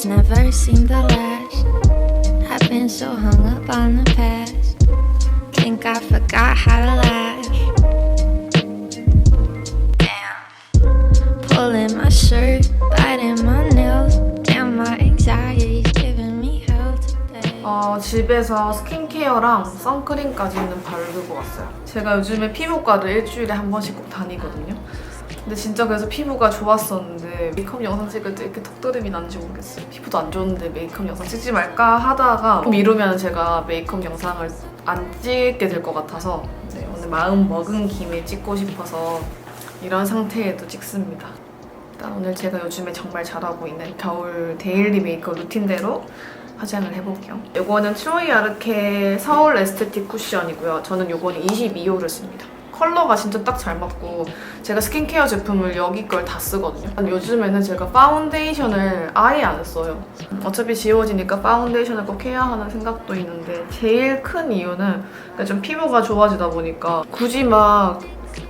days never seem to last. I've been so hung up on the past. Think I forgot how to laugh. Damn. Pulling my shirt, biting my nails. Damn, my anxiety's giving me hell today. 어, 집에서 스킨케어랑 선크림까지는 바르고 왔어요. 제가 요즘에 피부과를 일주일에 한 번씩 꼭 다니거든요. 근데 진짜 그래서 피부가 좋았었는데 메이크업 영상 찍을 때 이렇게 턱드름이 나는지 모르겠어요. 피부도 안 좋은데 메이크업 영상 찍지 말까 하다가 미루면 제가 메이크업 영상을 안 찍게 될 것 같아서 네, 오늘 마음 먹은 김에 찍고 싶어서 이런 상태에도 찍습니다. 일단 오늘 제가 요즘에 정말 잘하고 있는 겨울 데일리 메이크업 루틴대로 화장을 해볼게요. 이거는 트로이 아르케 서울 에스테틱 쿠션이고요. 저는 이거는 22호를 씁니다. 컬러가 진짜 딱 잘 맞고 제가 스킨케어 제품을 여기 걸 다 쓰거든요. 요즘에는 제가 파운데이션을 아예 안 써요. 어차피 지워지니까 파운데이션을 꼭 해야 하는 생각도 있는데 제일 큰 이유는 그러니까 좀 피부가 좋아지다 보니까 굳이 막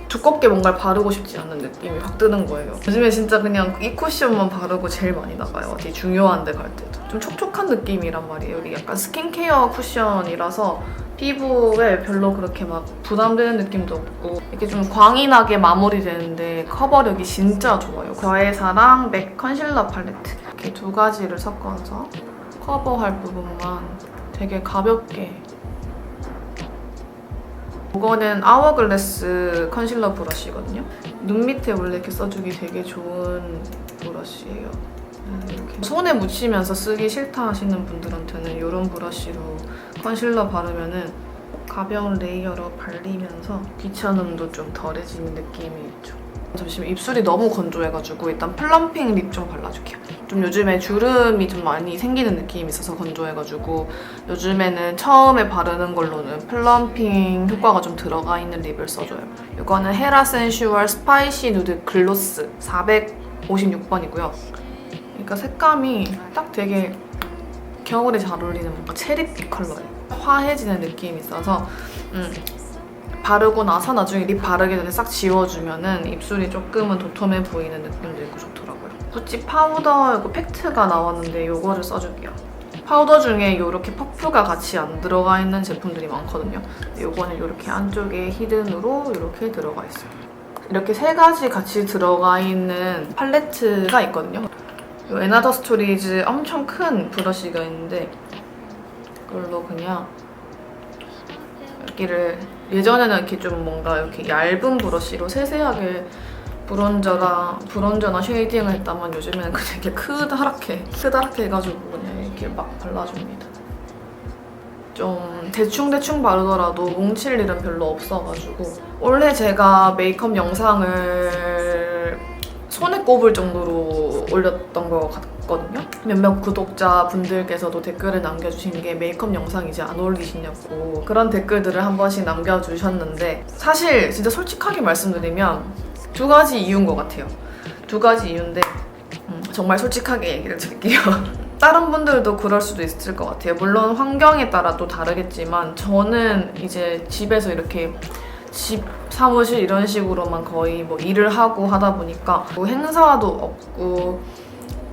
두껍게 뭔가를 바르고 싶지 않은 느낌이 확 드는 거예요. 요즘에 진짜 그냥 이 쿠션만 바르고 제일 많이 나가요. 어디 중요한 데 갈 때도. 좀 촉촉한 느낌이란 말이에요. 이게 약간 스킨케어 쿠션이라서 피부에 별로 그렇게 막 부담되는 느낌도 없고 이렇게 좀 광이 나게 마무리되는데 커버력이 진짜 좋아요. 과외사랑 맥 컨실러 팔레트 이렇게 두 가지를 섞어서 커버할 부분만 되게 가볍게 이거는 아워글래스 컨실러 브러쉬거든요. 눈 밑에 원래 이렇게 써주기 되게 좋은 브러쉬예요. 손에 묻히면서 쓰기 싫다 하시는 분들한테는 이런 브러쉬로 컨실러 바르면은 가벼운 레이어로 발리면서 귀찮음도 좀 덜해지는 느낌이 있죠. 잠시만 입술이 너무 건조해가지고 일단 플럼핑 립 좀 발라줄게요. 좀 요즘에 주름이 좀 많이 생기는 느낌이 있어서 건조해가지고 요즘에는 처음에 바르는 걸로는 플럼핑 효과가 좀 들어가 있는 립을 써줘요. 이거는 헤라 센슈얼 스파이시 누드 글로스 456번이고요. 그러니까 색감이 딱 되게 겨울에 잘 어울리는 뭔가 체리빛 컬러예요. 화해지는 느낌이 있어서 음, 바르고 나서 나중에 립 바르기 전에 싹 지워주면은 입술이 조금은 도톰해 보이는 느낌도 있고 좋더라고요. 구찌 파우더 이거 팩트가 나왔는데 이거를 써줄게요. 파우더 중에 이렇게 퍼프가 같이 안 들어가 있는 제품들이 많거든요. 이거는 이렇게 안쪽에 히든으로 이렇게 들어가 있어요. 이렇게 세 가지 같이 들어가 있는 팔레트가 있거든요. 이 에나더 스토리즈 엄청 큰 브러쉬가 있는데 이걸로 그냥 여기를 예전에는 이렇게 좀 뭔가 이렇게 얇은 브러쉬로 세세하게 브론저랑 브론저나 쉐이딩을 했다면 요즘에는 그냥 이렇게 크다랗게 크다랗게 해가지고 그냥 이렇게 막 발라줍니다. 좀 대충대충 바르더라도 뭉칠 일은 별로 없어가지고 원래 제가 메이크업 영상을 손에 꼽을 정도로 올렸던 것 같거든요. 몇몇 구독자 분들께서도 댓글을 남겨주신 게 메이크업 영상 이제 안 올리시냐고 그런 댓글들을 한 번씩 남겨주셨는데 사실 진짜 솔직하게 말씀드리면 두 가지 이유인 것 같아요. 두 가지 이유인데 음, 정말 솔직하게 얘기를 드릴게요. 다른 분들도 그럴 수도 있을 것 같아요. 물론 환경에 따라 또 다르겠지만 저는 이제 집에서 이렇게 집 사무실 이런 식으로만 거의 뭐 일을 하고 하다 보니까 뭐 행사도 없고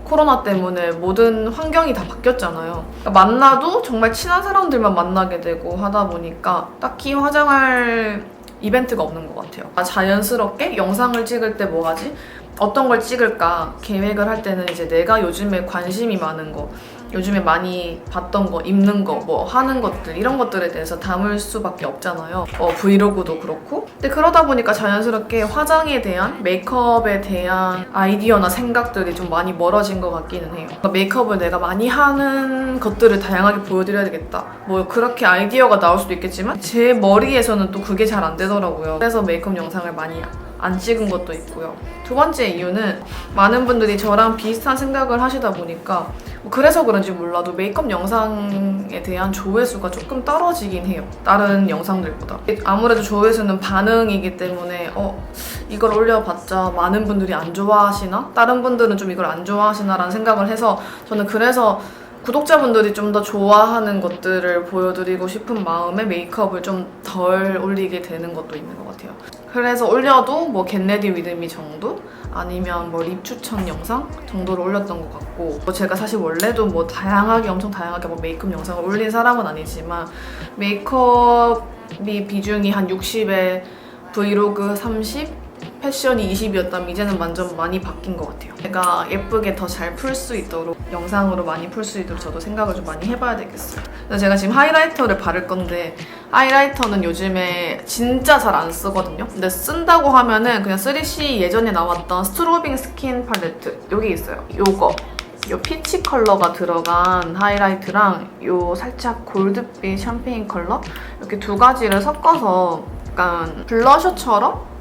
코로나 때문에 모든 환경이 다 바뀌었잖아요. 그러니까 만나도 정말 친한 사람들만 만나게 되고 하다 보니까 딱히 화장할 이벤트가 없는 것 같아요. 아, 자연스럽게 영상을 찍을 때 뭐 하지? 어떤 걸 찍을까 계획을 할 때는 이제 내가 요즘에 관심이 많은 거, 요즘에 많이 봤던 거, 입는 거, 뭐 하는 것들 이런 것들에 대해서 담을 수밖에 없잖아요. 어, 브이로그도 그렇고. 근데 그러다 보니까 자연스럽게 화장에 대한 메이크업에 대한 아이디어나 생각들이 좀 많이 멀어진 것 같기는 해요. 그러니까 메이크업을 내가 많이 하는 것들을 다양하게 보여드려야 되겠다. 뭐 그렇게 아이디어가 나올 수도 있겠지만 제 머리에서는 또 그게 잘 안 되더라고요. 그래서 메이크업 영상을 많이 안 찍은 것도 있고요. 두 번째 이유는 많은 분들이 저랑 비슷한 생각을 하시다 보니까 뭐 그래서 그런지 몰라도 메이크업 영상에 대한 조회수가 조금 떨어지긴 해요. 다른 영상들보다. 아무래도 조회수는 반응이기 때문에 어 이걸 올려봤자 많은 분들이 안 좋아하시나? 다른 분들은 좀 이걸 안 좋아하시나라는 생각을 해서 저는 그래서 구독자분들이 좀 더 좋아하는 것들을 보여드리고 싶은 마음에 메이크업을 좀 덜 올리게 되는 것도 있는 것 같아요. 그래서 올려도 뭐 겟레디 위드미 정도? 아니면 뭐 립 추천 영상 정도로 올렸던 것 같고 뭐 제가 사실 원래도 뭐 다양하게 엄청 다양하게 뭐 메이크업 영상을 올린 사람은 아니지만 메이크업이 비중이 한 60에 브이로그 30 패션이 20이었다면 이제는 완전 많이 바뀐 것 같아요. 제가 예쁘게 더 잘 풀 수 있도록 영상으로 많이 풀 수 있도록 저도 생각을 좀 많이 해봐야 되겠어요. 그래서 제가 지금 하이라이터를 바를 건데 하이라이터는 요즘에 진짜 잘 안 쓰거든요. 근데 쓴다고 하면은 그냥 3C 예전에 나왔던 스트로빙 스킨 팔레트 여기 있어요. 요거. 요 피치 컬러가 들어간 하이라이트랑 요 살짝 골드빛 샴페인 컬러 이렇게 두 가지를 섞어서 약간 블러셔처럼 좀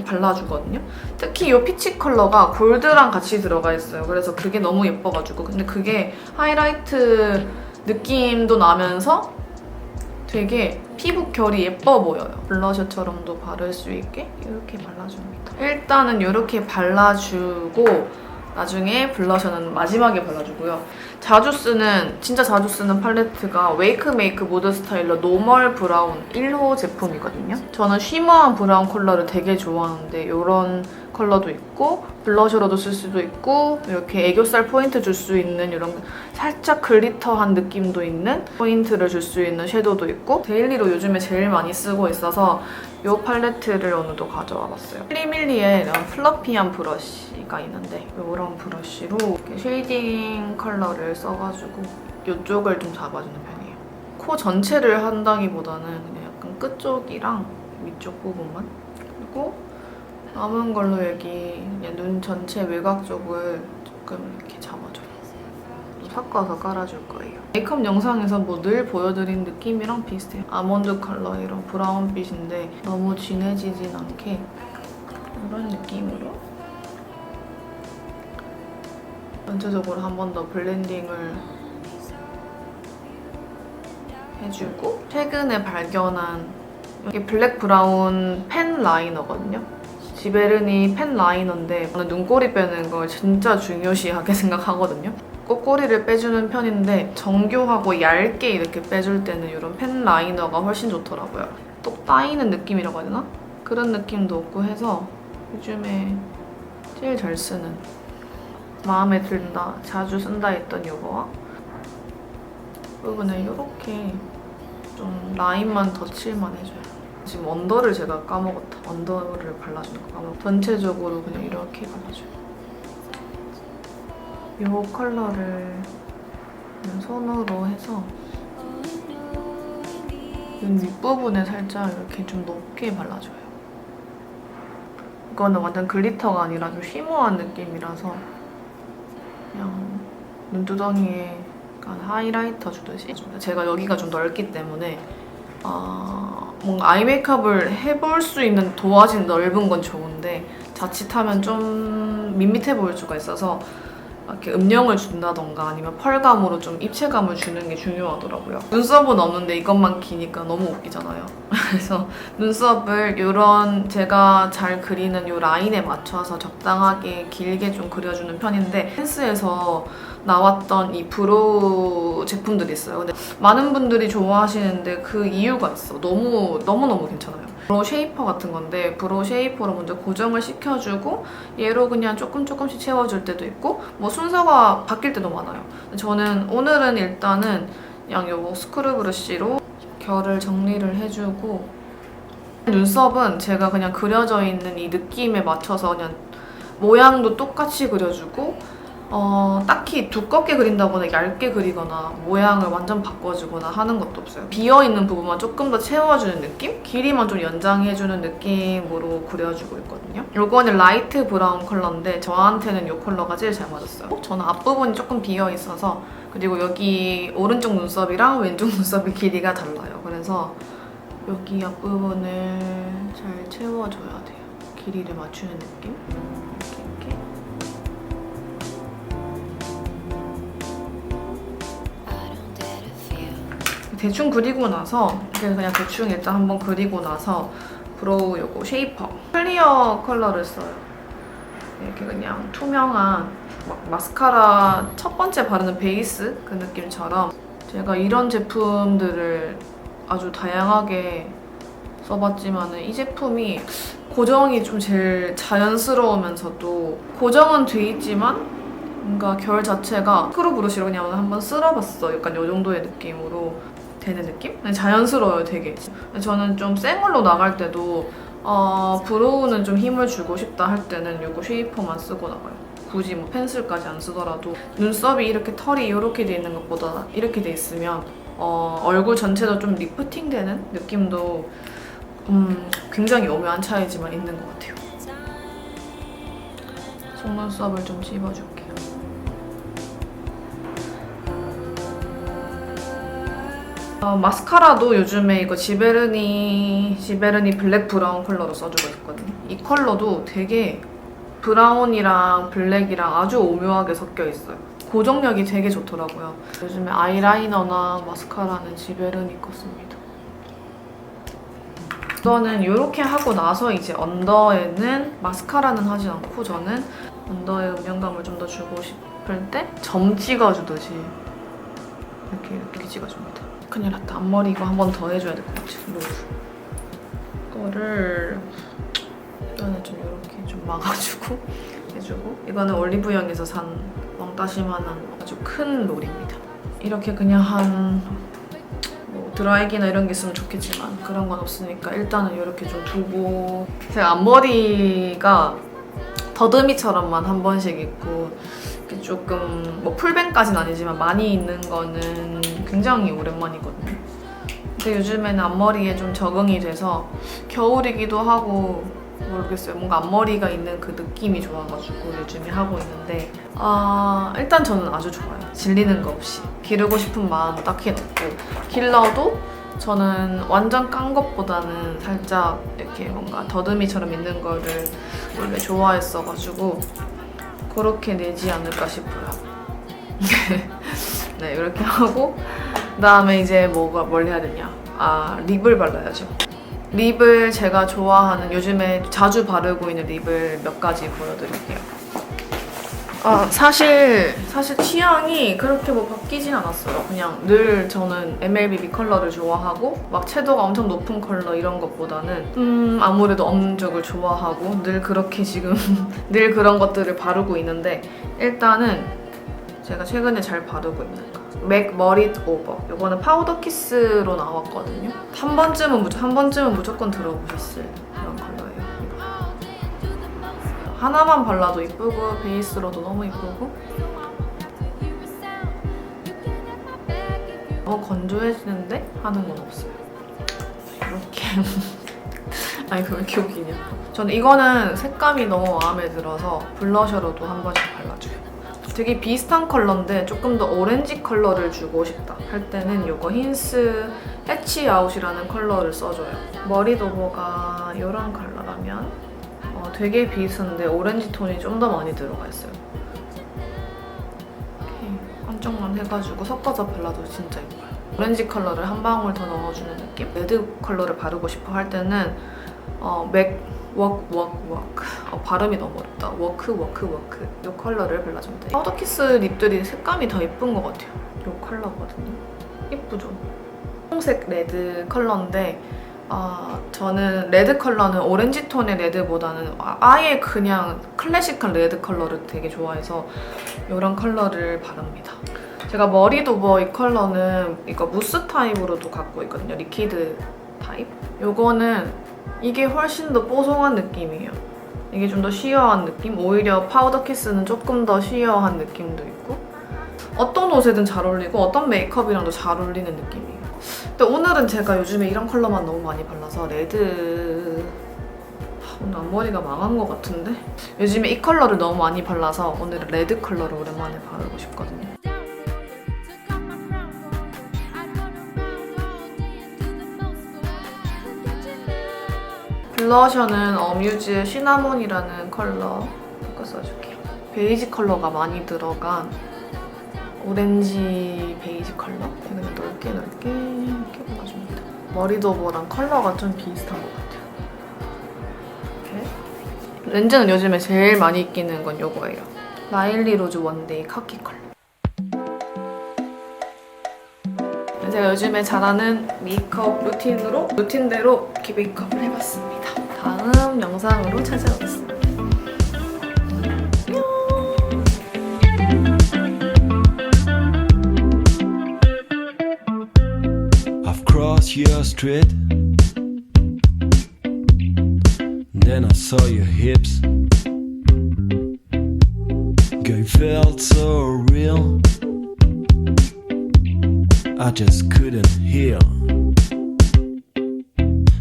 발라주거든요. 특히 이 피치 컬러가 골드랑 같이 들어가 있어요. 그래서 그게 너무 예뻐가지고 근데 그게 하이라이트 느낌도 나면서 되게 피부 결이 예뻐 보여요. 블러셔처럼도 바를 수 있게 이렇게 발라줍니다. 일단은 이렇게 발라주고 나중에 블러셔는 마지막에 발라주고요. 자주 쓰는 진짜 자주 쓰는 팔레트가 웨이크메이크 모드 스타일러 노멀 브라운 1호 제품이거든요. 저는 쉬머한 브라운 컬러를 되게 좋아하는데 이런 컬러도 있고 블러셔로도 쓸 수도 있고 이렇게 애교살 포인트 줄 수 있는 이런 살짝 글리터한 느낌도 있는 포인트를 줄 수 있는 섀도우도 있고 데일리로 요즘에 제일 많이 쓰고 있어서 이 팔레트를 오늘도 가져와 봤어요. 필리밀리의 이런 플러피한 브러쉬가 있는데 이런 브러쉬로 쉐이딩 컬러를 써가지고 이쪽을 좀 잡아주는 편이에요. 코 전체를 한다기보다는 그냥 약간 끝쪽이랑 위쪽 부분만 그리고 남은 걸로 여기 그냥 눈 전체 외곽 쪽을 조금 이렇게 잡아줘요. 또 섞어서 깔아줄 거예요. 메이크업 영상에서 뭐 늘 보여드린 느낌이랑 비슷해요. 아몬드 컬러 이런 브라운빛인데 너무 진해지진 않게 이런 느낌으로 전체적으로 한 번 더 블렌딩을 해주고 최근에 발견한 이게 블랙 브라운 펜 라이너거든요. 지베르니 펜 라이너인데 저는 눈꼬리 빼는 걸 진짜 중요시하게 생각하거든요. 꼬꼬리를 빼주는 편인데 정교하고 얇게 이렇게 빼줄 때는 이런 펜 라이너가 훨씬 좋더라고요. 똑 따이는 느낌이라고 해야 되나? 그런 느낌도 없고 해서 요즘에 제일 잘 쓰는 마음에 든다, 자주 쓴다 했던 이거와 부분을 이렇게 좀 라인만 덧칠만 해줘요. 지금 언더를 제가 까먹었다. 언더를 발라주는 거 까먹었다. 전체적으로 그냥 이렇게 발라줘요. 이 컬러를 손으로 해서 눈 윗부분에 살짝 이렇게 좀 높게 발라줘요. 이거는 완전 글리터가 아니라 좀 쉬머한 느낌이라서 그냥 눈두덩이에 약간 하이라이터 주듯이 제가 여기가 좀 넓기 때문에 아, 뭔가 아이 메이크업을 해볼 수 있는 도화진 넓은 건 좋은데 자칫하면 좀 밋밋해 보일 수가 있어서 이렇게 음영을 준다던가 아니면 펄감으로 좀 입체감을 주는 게 중요하더라고요. 눈썹은 없는데 이것만 기니까 너무 웃기잖아요. 그래서 눈썹을 이런 제가 잘 그리는 이 라인에 맞춰서 적당하게 길게 좀 그려주는 편인데 펜스에서 나왔던 이 브로우 제품들이 있어요. 근데 많은 분들이 좋아하시는데 그 이유가 있어. 너무 너무너무 괜찮아요. 브로우 쉐이퍼 같은 건데 브로우 쉐이퍼로 먼저 고정을 시켜주고 얘로 그냥 조금 조금씩 채워줄 때도 있고 뭐 순서가 바뀔 때도 많아요. 저는 오늘은 일단은 그냥 요 스크류 브러쉬로 결을 정리를 해주고 눈썹은 제가 그냥 그려져 있는 이 느낌에 맞춰서 그냥 모양도 똑같이 그려주고 어, 딱히 두껍게 그린다거나 얇게 그리거나 모양을 완전 바꿔주거나 하는 것도 없어요. 비어있는 부분만 조금 더 채워주는 느낌? 길이만 좀 연장해주는 느낌으로 그려주고 있거든요. 요거는 라이트 브라운 컬러인데 저한테는 이 컬러가 제일 잘 맞았어요. 저는 앞부분이 조금 비어있어서 그리고 여기 오른쪽 눈썹이랑 왼쪽 눈썹의 길이가 달라요. 그래서 여기 앞부분을 잘 채워줘야 돼요. 길이를 맞추는 느낌? 대충 그리고 나서 이렇게 그냥 대충 일단 한번 그리고 나서 브로우 요거 쉐이퍼 클리어 컬러를 써요. 이렇게 그냥 투명한 막 마스카라 첫 번째 바르는 베이스 그 느낌처럼 제가 이런 제품들을 아주 다양하게 써봤지만은 이 제품이 고정이 좀 제일 자연스러우면서도 고정은 돼 있지만 뭔가 결 자체가 스크루 브러쉬로 그냥 한번 쓸어봤어. 약간 이 정도의 느낌으로 되는 느낌? 네, 자연스러워요, 되게. 저는 좀 생얼로 나갈 때도 어, 브로우는 좀 힘을 주고 싶다 할 때는 이거 쉐이퍼만 쓰고 나가요. 굳이 뭐 펜슬까지 안 쓰더라도 눈썹이 이렇게 털이 이렇게 돼 있는 것보다 이렇게 돼 있으면 어, 얼굴 전체도 좀 리프팅 되는 느낌도 음, 굉장히 오묘한 차이지만 있는 것 같아요. 속눈썹을 좀 찝어줄게 어, 마스카라도 요즘에 이거 지베르니 지베르니 블랙 브라운 컬러로 써주고 있거든요. 이 컬러도 되게 브라운이랑 블랙이랑 아주 오묘하게 섞여 있어요. 고정력이 되게 좋더라고요. 요즘에 아이라이너나 마스카라는 지베르니 거 씁니다. 이거는 이렇게 하고 나서 이제 언더에는 마스카라는 하지 않고 저는 언더에 음영감을 좀 더 주고 싶을 때 점 찍어주듯이 이렇게 이렇게 찍어줍니다. 큰일 났다. 앞머리 이거 한 번 더 해줘야 될 것 같아. 로프. 이거를 이거는 좀 이렇게 좀 막아주고 해주고 이거는 올리브영에서 산 왕따시만한 아주 큰 롤입니다. 이렇게 그냥 한뭐 드라이기나 이런 게 있으면 좋겠지만 그런 건 없으니까 일단은 이렇게 좀 두고 제가 앞머리가 더듬이처럼만 한 번씩 이렇게 조금 뭐 풀뱅까지는 아니지만 많이 있는 거는 굉장히 오랜만이거든요. 근데 요즘에는 앞머리에 좀 적응이 돼서 겨울이기도 하고 모르겠어요. 뭔가 앞머리가 있는 그 느낌이 좋아가지고 요즘에 하고 있는데 아 일단 저는 아주 좋아요. 질리는 거 없이 기르고 싶은 마음 딱히 없고 길러도 저는 완전 깐 것보다는 살짝 이렇게 뭔가 더듬이처럼 있는 거를 원래 좋아했어가지고 그렇게 내지 않을까 싶어요. 네 이렇게 하고 그다음에 이제 뭐가 뭘 해야 되냐 아 립을 발라야죠. 립을 제가 좋아하는 요즘에 자주 바르고 있는 립을 몇 가지 보여드릴게요. 아 사실 사실 취향이 그렇게 뭐 바뀌진 않았어요. 그냥 늘 저는 MLBB 컬러를 좋아하고 막 채도가 엄청 높은 컬러 이런 것보다는 음 아무래도 쪽을 좋아하고 늘 그렇게 지금 늘 그런 것들을 바르고 있는데 일단은 제가 최근에 잘 바르고 있는 거. 맥 머릿 오버. 이거는 파우더 키스로 나왔거든요. 한 번쯤은 한 번쯤은 무조건 들어보셨을. 하나만 발라도 이쁘고 베이스로도 너무 이쁘고 너무 건조해지는데 하는 건 없어요. 이렇게 아니 그왜 이렇게 웃기냐. 저는 이거는 색감이 너무 마음에 들어서 블러셔로도 한 번씩 발라줘요. 되게 비슷한 컬러인데 조금 더 오렌지 컬러를 주고 싶다 할 때는 이거 힌스 해치 아웃이라는 컬러를 써줘요. 머리 도버가 이런 컬러라면 어, 되게 비슷한데 오렌지 톤이 좀 더 많이 들어가 있어요. 이렇게 한쪽만 해가지고 섞어서 발라도 진짜 예뻐요. 오렌지 컬러를 한 방울 더 넣어주는 느낌? 레드 컬러를 바르고 싶어 할 때는 어, 맥 워크 워크 워크 어, 발음이 너무 어렵다 워크 워크 워크 이 컬러를 발라주면 돼요 파우더 키스 립들이 색감이 더 예쁜 것 같아요 이 컬러거든요 예쁘죠? 홍색 레드 컬러인데 아, 저는 레드 컬러는 오렌지 톤의 레드보다는 아- 아예 그냥 클래식한 레드 컬러를 되게 좋아해서 이런 컬러를 바릅니다. 제가 머리 도버 이 컬러는 이거 무스 타입으로도 갖고 있거든요. 리퀴드 타입. 요거는 이게 훨씬 더 뽀송한 느낌이에요. 이게 좀 더 쉬어한 느낌? 오히려 파우더 키스는 조금 더 쉬어한 느낌도 있고 어떤 옷에든 잘 어울리고 어떤 메이크업이랑도 잘 어울리는 느낌이에요. 근데 오늘은 제가 요즘에 이런 컬러만 너무 많이 발라서 레드 하, 오늘 앞머리가 망한 것 같은데 요즘에 이 컬러를 너무 많이 발라서 오늘은 레드 컬러를 오랜만에 바르고 싶거든요. 블러셔는 어뮤즈의 시나몬이라는 컬러 이거 써줄게요. 베이지 컬러가 많이 들어간 오렌지 베이지 컬러 그냥 넓게 넓게 이렇게 발라줍니다. 머리 도버랑 컬러가 좀 비슷한 것 같아요. 이렇게. 렌즈는 요즘에 제일 많이 끼는 건 이거예요. 라일리 로즈 원데이 카키 컬러. 제가 요즘에 잘하는 메이크업 루틴으로 루틴대로 이렇게 메이크업을 해봤습니다. 다음 영상으로 찾아오겠습니다. Your street. Then I saw your hips. Girl, felt so real. I just couldn't heal.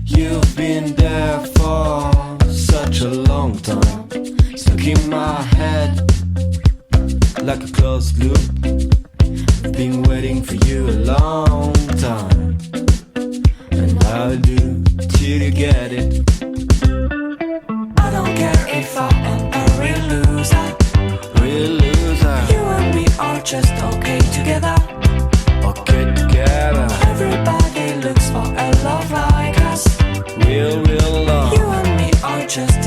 You've been there for such a long time. Stuck in my head like a closed loop. I've been waiting for you a long time. I'll do till you get it. I don't care if I am a real loser. Real loser. You and me are just okay together. Okay, together. Everybody looks for a love like us. Real, real love. You and me are just